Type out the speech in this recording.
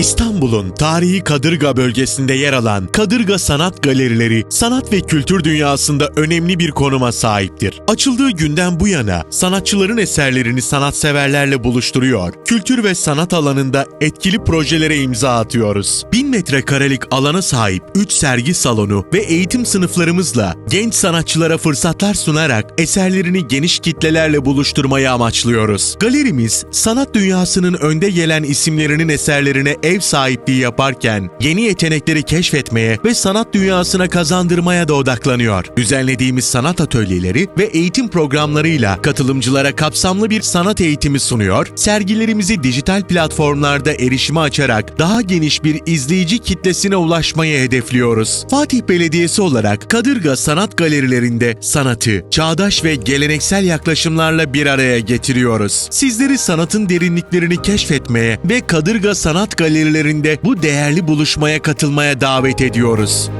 İstanbul'un tarihi Kadırga bölgesinde yer alan Kadırga Sanat Galerileri, sanat ve kültür dünyasında önemli bir konuma sahiptir. Açıldığı günden bu yana sanatçıların eserlerini sanatseverlerle buluşturuyor, kültür ve sanat alanında etkili projelere imza atıyoruz. 1000 metrekarelik alana sahip 3 sergi salonu ve eğitim sınıflarımızla genç sanatçılara fırsatlar sunarak eserlerini geniş kitlelerle buluşturmayı amaçlıyoruz. Galerimiz sanat dünyasının önde gelen isimlerinin eserlerine ev sahipliği yaparken yeni yetenekleri keşfetmeye ve sanat dünyasına kazandırmaya da odaklanıyor. Düzenlediğimiz sanat atölyeleri ve eğitim programlarıyla katılımcılara kapsamlı bir sanat eğitimi sunuyor, sergilerimizi dijital platformlarda erişime açarak daha geniş bir izleyici kitlesine ulaşmayı hedefliyoruz. Fatih Belediyesi olarak Kadırga Sanat Galerilerinde sanatı, çağdaş ve geleneksel yaklaşımlarla bir araya getiriyoruz. Sizleri sanatın derinliklerini keşfetmeye ve Kadırga Sanat Galerilerinde bu değerli buluşmaya katılmaya davet ediyoruz.